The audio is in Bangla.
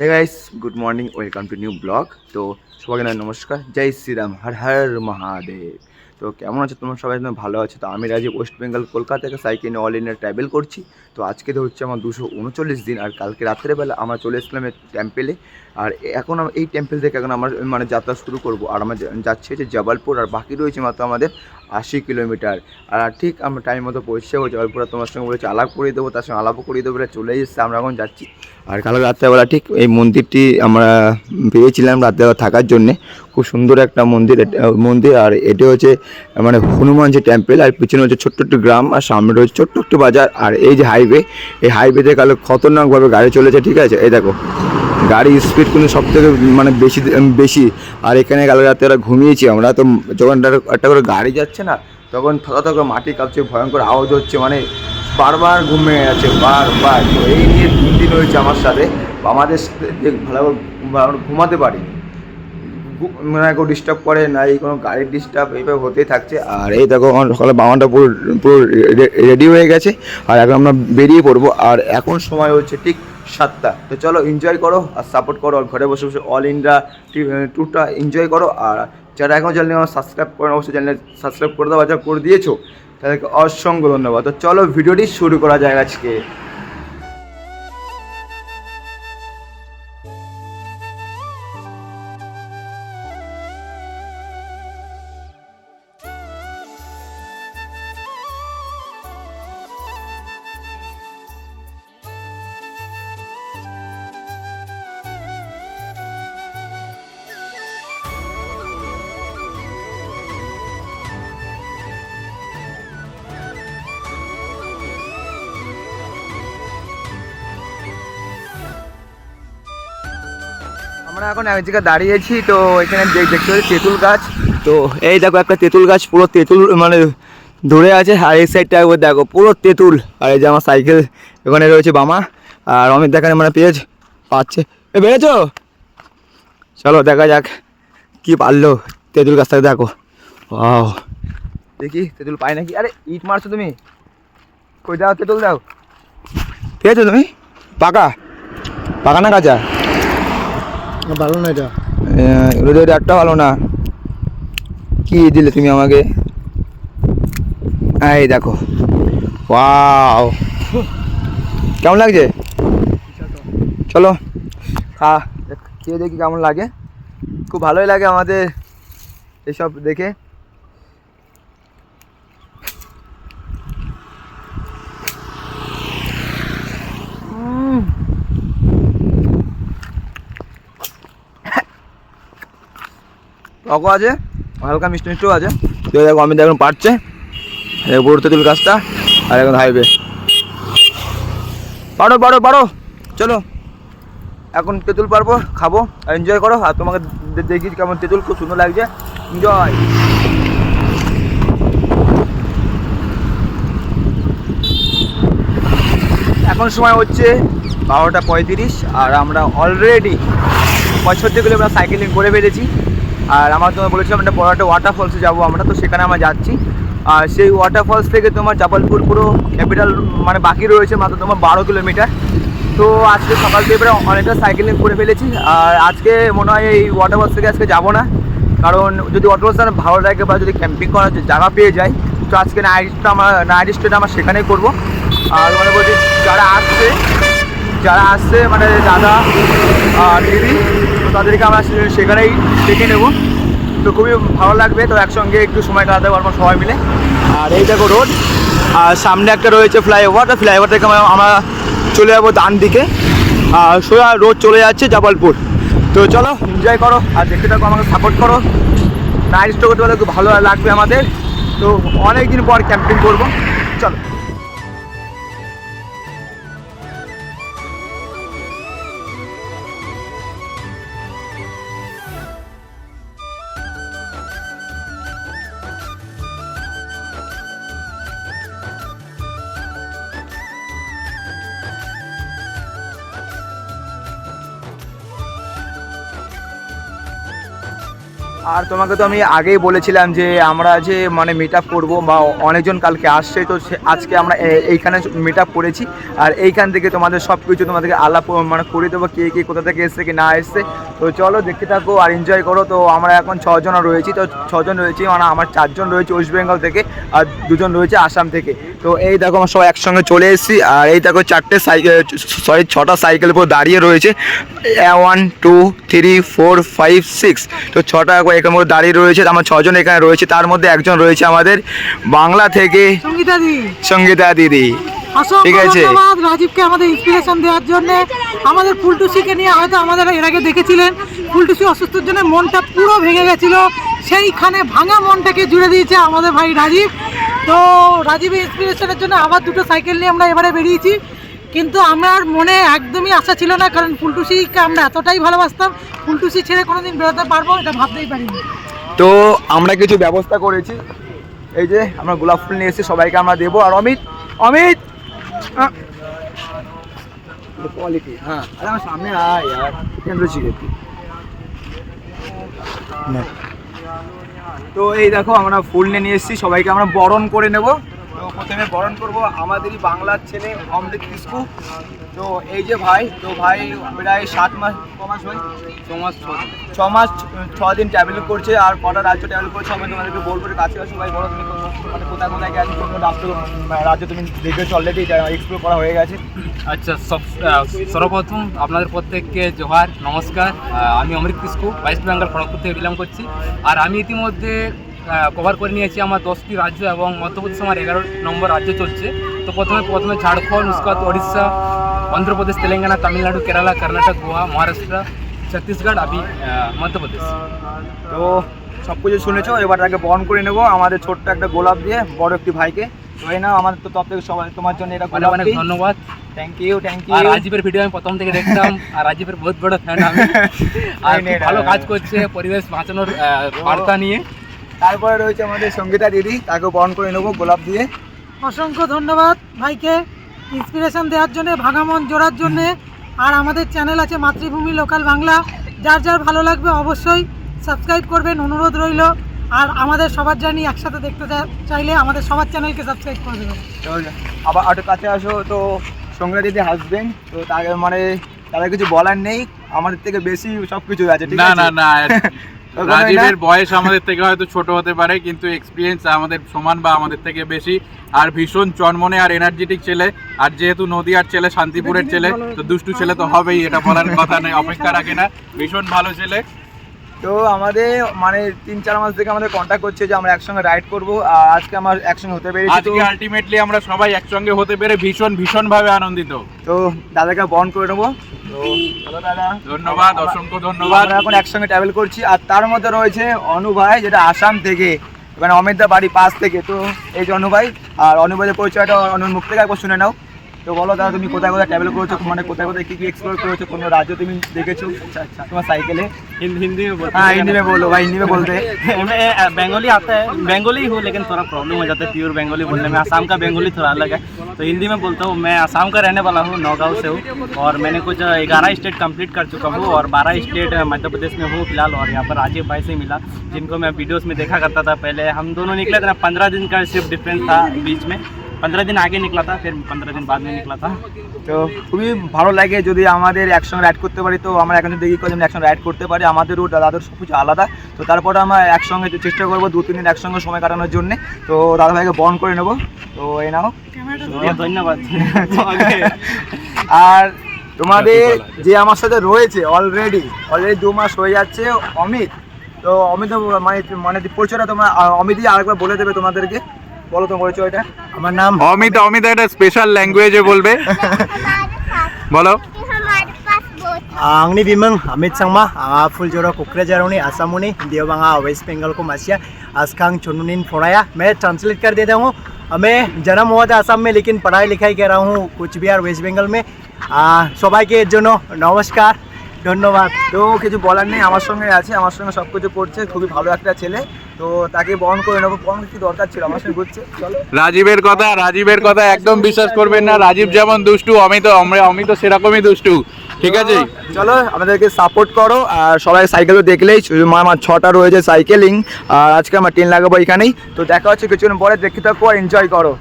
Hey guys good morning welcome to new blog তো সবাইকে নমস্কার, জয় শ্রীরাম, হর হর মহাদেব। তো কেমন আছে? তোমরা সবাই যেন ভালো আছে। তো আমি রাজি ওয়েস্ট বেঙ্গল কলকাতা থেকে সাইকেল নিয়ে অল ইন্ডিয়া ট্রাভেল করছি। তো আজকে তো হচ্ছে আমার দুশো উনচল্লিশ দিন, আর কালকে রাত্রেবেলা আমরা চলে এসেছিলাম টেম্পেলে আর এখন এই টেম্পেল থেকে এখন আমার মানে যাত্রা শুরু করব। আর আমার যাচ্ছি হচ্ছে জবলপুর, আর বাকি রয়েছে মাত্র আমাদের আশি কিলোমিটার। আর ঠিক আমরা টাইম মতো পৌঁছে যাব জবলপুর তোমার সঙ্গে বলেছি আলাপ করিয়ে দেবো, তার সঙ্গে আলাপও করিয়ে দেবো চলে এসেছে, আমরা এখন যাচ্ছি। আর কালকে রাত্রেবেলা ঠিক এই মন্দিরটি আমরা পেয়েছিলাম রাত্রেবেলা থাকার জন্যে। খুব সুন্দর একটা মন্দির মন্দির, আর এটা হচ্ছে মানে হনুমান যে টেম্পেল আর পিছনে হচ্ছে ছোট্ট একটু গ্রাম, আর সামনে রয়েছে ছোট্ট একটু বাজার, আর এই যে হাইওয়ে এই হাইওয়েতে কালো খতরনাকভাবে গাড়ি চলেছে, ঠিক আছে? এই দেখো গাড়ির স্পিড কিন্তু সব থেকে মানে বেশি বেশি। আর এখানে কাল রাতে ওরা ঘুমিয়েছি আমরা, তো যখন একটা- করে গাড়ি যাচ্ছে না, তখন থকা থকা মাটি কাঁপছে, ভয়ঙ্কর আওয়াজ হচ্ছে মানে বারবার ঘুমিয়ে যাচ্ছে বারবার। তো এই নিয়ে তিন দিন হয়েছে আমার সাথে আমাদের ভালো ঘুমাতে পারিনি। মানে কেউ ডিস্টার্ব করে, না, এই কোনো গাড়ির ডিস্টার্ব এইভাবে হতেই থাকছে। আর এই দেখো, আমার সকালে বাবানটা পুরো পুরো রেডি হয়ে গেছে। আর এখন আমরা বেরিয়ে পড়ব, আর এখন সময় হচ্ছে ঠিক সাতটা। তো চলো এনজয় করো, আর সাপোর্ট করো, আর ঘরে বসে বসে অল ইন্ডিয়া ট্যুরটা এনজয় করো। আর যারা এখন চ্যানেল আমার সাবস্ক্রাইব করেন অবশ্যই চ্যানেল সাবস্ক্রাইব করে দেওয়া যা করে দিয়েছ, তাদেরকে অসংখ্য ধন্যবাদ। তো চলো ভিডিওটি শুরু করা যায় আজকে। আমরা এখন এক জায়গায় দাঁড়িয়েছি তো এখানে দেখ- দেখতে পাচ্ছি তেঁতুল গাছ। তো এই দেখো একটা তেঁতুল গাছ, পুরো তেঁতুল মানে ধরে আছে, আর এই সাইডটা একবার দেখো, পুরো তেঁতুল। আর এই যে আমার সাইকেল, এখানে রয়েছে বামা, আর অমিত দেখানে মানে পেজ পাচ্ছে। এ, বেড়েছো? চলো দেখা যাক কি পারল তেঁতুল গাছটাকে দেখো। ও দেখি, তেঁতুল পাই নাকি? আরে, ইট মারছো তুমি। কই দাও, তেঁতুল দাও। পেয়েছ তুমি? পাকা? পাকা না কাঁচা? ভালো না এটা? রোদের একটা ভালো না। কি দিলে তুমি আমাকে? এই দেখো। ওয়াও। কেমন লাগছে? চলো, খা। খেয়ে দেখি কেমন লাগে। খুব ভালোই লাগে আমাদের এসব দেখে। টকও আছে হালকা মিষ্টি মিষ্টিও আছে। তো দেখো আমি এখন পারছে। বড় তেঁতুল গাছটা আর এখন হাইবে পারো পারো পারো। চলো। এখন তেঁতুল পারব খাব আর এনজয় করো। আর তোমাকে দেখি কেমন তেঁতুল খুব সুন্দর লাগছে। এনজয় এখন সময় হচ্ছে বারোটা পঁয়ত্রিশ আর আমরা অলরেডি পঁয়ষট্টি কিলোমিটার সাইকেলিং করে ফেলেছি। আর আমার তোমার বলেছিলাম একটা বড় একটা ওয়াটারফলসে যাব আমরা, তো সেখানে আমরা যাচ্ছি। আর সেই ওয়াটারফলস থেকে তোমার জবলপুর পুরো ক্যাপিটাল মানে বাকি রয়েছে মাত্র তোমার বারো কিলোমিটার। তো আজকে সকাল থেকে প্রায় অনেকটা সাইকেলিং করে ফেলেছি, আর আজকে মনে হয় এই ওয়াটারফলস থেকে আজকে যাব না। কারণ যদি ওয়াটারফলস ভালো লাগে বা যদি ক্যাম্পিং করার জায়গা পেয়ে যাই, তো আজকে নাইটটা আমার নাইট স্টেটা আমার সেখানেই করব। আর মনে বলছি, যারা আসছে যারা আসছে মানে দাদা আর দিদি তাদেরকে আমরা সেখানেই ডেকে নেব। তো খুবই ভালো লাগবে। তো একসঙ্গে একটু সময় কাটাতে পারব সবাই মিলে। আর এই দেখো রোড। আর সামনে একটা রয়েছে ফ্লাইওভার। তো ফ্লাইওভার থেকে আমরা- আমরা চলে যাব ডান দিকে। আর সোজা রোড চলে যাচ্ছে জবলপুর। তো চলো এনজয় করো। আর দেখতে থাকো, আমাকে সাপোর্ট করো। নাইট স্টো করতে পারলে খুব ভালো লাগবে আমাদের। তো অনেক দিন পর ক্যাম্পিং করব। চলো। আর তোমাকে তো আমি আগেই বলেছিলাম যে আমরা যে মানে মিট আপ করব বা অনেকজন কালকে আসছে, তো আজকে আমরা এইখানে মিট আপ করেছি। আর এইখান থেকে তোমাদের সব কিছু তোমাদেরকে আলাপ মানে করে দেবো কে কে কোথা থেকে এসছে, কি না এসছে। তো চলো দেখতে থাকো আর এনজয় করো। তো আমরা এখন ছজন রয়েছি, তো ছজন রয়েছি মানে আমার চারজন রয়েছে ওয়েস্ট বেঙ্গল থেকে আর দুজন রয়েছে আসাম থেকে। তো এই দেখো আমরা সবাই একসঙ্গে চলে এসেছি। আর এই দেখো চারটে সাইকেল, সরি, ছটা সাইকেল উপর দাঁড়িয়ে রয়েছে। One two three four five six তো ছটা এখানে মধ্যে দাঁড়িয়ে রয়েছে আমার ছজন এখানে রয়েছে তার মধ্যে একজন রয়েছে আমাদের বাংলা থেকে সঙ্গীতা সঙ্গীতা দিদি। ঠিক আছে। রাজীবকে আমাদের ইন্সপিরেশন দেওয়ার জন্য। আমাদের ফুলটুসিকে নিয়ে হয়তো আমাদের এর আগে দেখেছিলেন। ফুলটুসি অসুস্থর জন্য মনটা পুরো ভেঙে গেছিল। সেইখানে ভাঙা মনটাকে জুড়ে দিয়েছে আমাদের ভাই রাজীব। তো রাজীবের ইন্সপিরেশনের জন্য আবার দুটো সাইকেল নিয়ে আমরা এবারে বেরিয়েছি। কিন্তু আমার মনে একদমই আশা ছিল না কারণ ফুলটুসিকে আমরা এতটাই ভালোবাসতাম। ফুলটুসি ছেড়ে কোনোদিন বেরোতে পারব এটা ভাবতেই পারিনি। তো আমরা কিছু ব্যবস্থা করেছি। এই যে আমরা গোলাপ ফুল নিয়ে এসেছি সবাইকে আমরা দেবো। আর অমিত অমিত! কোয়ালিটি হ্যাঁ। আরে আমার সামনে আয় তো এই দেখো আমরা ফুল নিয়ে নিয়ে এসেছি। সবাইকে আমরা বরণ করে নেব। তো প্রথমে বরণ করব আমাদেরই বাংলার ছেলে অমৃত কিসকু। তো এই যে ভাই তো ভাই প্রায় সাত মাস ক মাস ভাই ছ মাস ছ মাস ছ দিন ট্রাভেল করছে আর কটা রাজ্য ট্রাভেল করছে আমি তোমাদেরকে বলব কাছে আসো ভাই বলো তুমি মানে কোথায় কোথায় গেছো কোন রাজ্য রাজ্য তুমি দেখেছ অলরেডি এক্সপ্লোর করা হয়ে গেছে। আচ্ছা সব সর্বপ্রথম আপনাদের প্রত্যেককে জোহার নমস্কার। আমি অমৃত কিসকু ওয়েস্ট বেঙ্গল খড়গপুর থেকে বিলং করছি। আর আমি ইতিমধ্যে কভার করে নিয়েছি আমার দশটি রাজ্য এবং মধ্যপ্রদেশ আমার এগারো নম্বর রাজ্য চলছে। তো প্রথমে প্রথমে ঝাড়খণ্ড উস্কাত ওড়িশা অন্ধ্রপ্রদেশ তেলেঙ্গানা তামিলনাড়ু কেরালা কর্ণাটক গোয়া মহারাষ্ট্র ছত্তিশগড় আবি মধ্যপ্রদেশ। তো সব কিছু শুনেছ এবার তাকে বরণ করে নেব আমাদের ছোট্ট একটা গোলাপ দিয়ে বড় একটি ভাইকে। তো এই না আমাদের তো তব থেকে সবাই তোমার জন্য এটা গোলাপ অনেক ধন্যবাদ। থ্যাংক ইউ থ্যাংক আর ইউ রাজীবের ভিডিও আমি প্রথম থেকে দেখতাম আর রাজীবের বহুত বড় ফ্যান আমি। আর ভালো কাজ করছে পরিবেশ বাঁচানোর বার্তা নিয়ে। তারপরে রয়েছে আমাদের সঙ্গীতা দিদি তাকে বরণ করে নেব গোলাপ দিয়ে। অসংখ্য ধন্যবাদ ভাইকে ইন্সপিরেশন দেওয়ার জন্য ভাঙা মন জোড়ার জন্য। আর আমাদের চ্যানেল আছে মাতৃভূমি লোকাল বাংলা। যার যার ভালো লাগবে অবশ্যই সাবস্ক্রাইব করবেন অনুরোধ রইল। আর আমাদের সবার জানি একসাথে দেখতে চাইলে আমাদের সবার চ্যানেলকে সাবস্ক্রাইব করে দেবেন। আবার একটু কাছে আসো তো সঙ্গীতা দিদি হাসবেন তো তাকে মানে তাদের কিছু বলার নেই। আমাদের থেকে বেশি সব কিছু আছে না না না? রাজীবের বয়স আমাদের থেকে হয়তো ছোট হতে পারে কিন্তু এক্সপিরিয়েন্স আমাদের সমান বা আমাদের থেকে বেশি। আর ভীষণ চনমনে আর এনার্জেটিক ছেলে। আর যেহেতু নদীয়ার ছেলে শান্তিপুরের ছেলে তো দুষ্টু ছেলে তো হবেই এটা বলার কথা নেই অপেক্ষা রাখে না। ভীষণ ভালো ছেলে। তো আমাদের মানে তিন চার মাস থেকে আমাদের কন্ট্যাক্ট করছে যে আমরা একসঙ্গে রাইড করব। আর আজকে আমার একসঙ্গে হতে পেরেছি আজকে আলটিমেটলি আমরা সবাই একসঙ্গে হতে পেরে ভীষণ ভীষণ ভাবে আনন্দিত। তো দাদাকে বরণ করে নেব। তো দাদা। ধন্যবাদ অসংখ্য ধন্যবাদ। আমরা এখন একসঙ্গে ট্রাভেল করছি। আর তার মধ্যে রয়েছে অনু ভাই যেটা আসাম থেকে মানে অমিতদা বাড়ি পাশ থেকে। তো এই যে অনু ভাই আর অনু ভাইয়ের পরিচয়টা অনুর মুখ থেকে একবার শুনে নাও। তো বলো দাদা তুমি কোথায় কোথায় ট্রাভেল করেছো মানে কোথায় কোথায় কি কি এক্সপ্লোর করেছো কোনো রাজ্য তুমি দেখেছো আচ্ছা আচ্ছা তোমার সাইকেলে हिंदी में बोलते হ্যাঁ হিন্দি में बोलो भाई हिंदी में बोलते हैं मैं अ, बंगाली आता है बंगाली हूँ लेकिन थोड़ा प्रॉब्लम हो जाता है प्योर बंगाली बोलने में आसाम का बंगाली थोड़ा अलग है तो हिंदी में बोलता हूँ मैं आसाम का रहने वाला हूँ नौगांव से हूँ और मैंने कुछ ग्यारह स्टेट कंप्लीट कर चुका हूँ और बारह स्टेट मध्य प्रदेश में हूँ फिलहाल और यहाँ पर राजीव भाई से मिला जिनको मैं वीडियोस में देखा करता था पहले हम दोनों निकले थे ना पंद्रह दिन का सिर्फ डिफरेंस था बीच में पंद्रह दिन आगे निकला था फिर पंद्रह दिन बाद में निकला था তো খুবই ভালো লাগে যদি আমাদের একসঙ্গে রাইড করতে পারি তো আমরা এখন দেখি কজন একসঙ্গে রাইড করতে পারি আমাদেরও দাদাদের সব কিছু আলাদা তো তারপরে আমরা একসঙ্গে চেষ্টা করবো দু তিন দিন একসঙ্গে সময় কাটানোর জন্য তো দাদা ভাইকে বরণ করে নেবো তো এই নাও तो धन्यवाद আর তোমাদের যে আমার সাথে রয়েছে অলরেডি অলরেডি দু মাস হয়ে যাচ্ছে অমিত তো অমিত মানে মানে পরিচয়টা তোমরা আহ, অমিতই আরেকবার বলে দেবে তোমাদেরকে বলো তোমার পরিচয়টা আমার নাম অমিত অমিত একটা স্পেশাল ল্যাঙ্গুয়েজে বলবে বলো हमारे पास बहुत आंगनि बिमों अमित सांमा आंहा फुलजरा क'क्राझारावनि आसामनि देव आंहा वेस्ट बेंगल को मासिया आसखां चुनुनिन फोड़ाया मैं ट्रांसलेट कर देता हूँ मैं जन्म हुआ था आसाम में लेकिन पढ़ाई लिखाई कर रहा हूँ कुछ बिहार वेस्ट बेंगल में সবাইকে এর জন্য নমস্কার ধন্যবাদ। তো কিছু বলার নেই আমার সঙ্গে আছে আমার সঙ্গে সব কিছু করছে খুবই ভালো একটা ছেলে। তো তাকে বহন করে নেব বহন কি দরকার ছিল? আমার সঙ্গে ঘুরছে রাজীবের কথা রাজীবের কথা একদম বিশ্বাস করবেন না রাজীব যেমন দুষ্টু অমিত অমিত সেরকমই দুষ্টু। ঠিক আছে? চলো আমাদেরকে সাপোর্ট করো আর সবাই সাইকেল দেখলেই আমার ছটা রয়েছে সাইকেলিং আর আজকে আমার ট্রেন লাগাবো এখানেই। তো দেখা হচ্ছে কিছুক্ষণ পরে দেখতে থাকো এনজয় করো।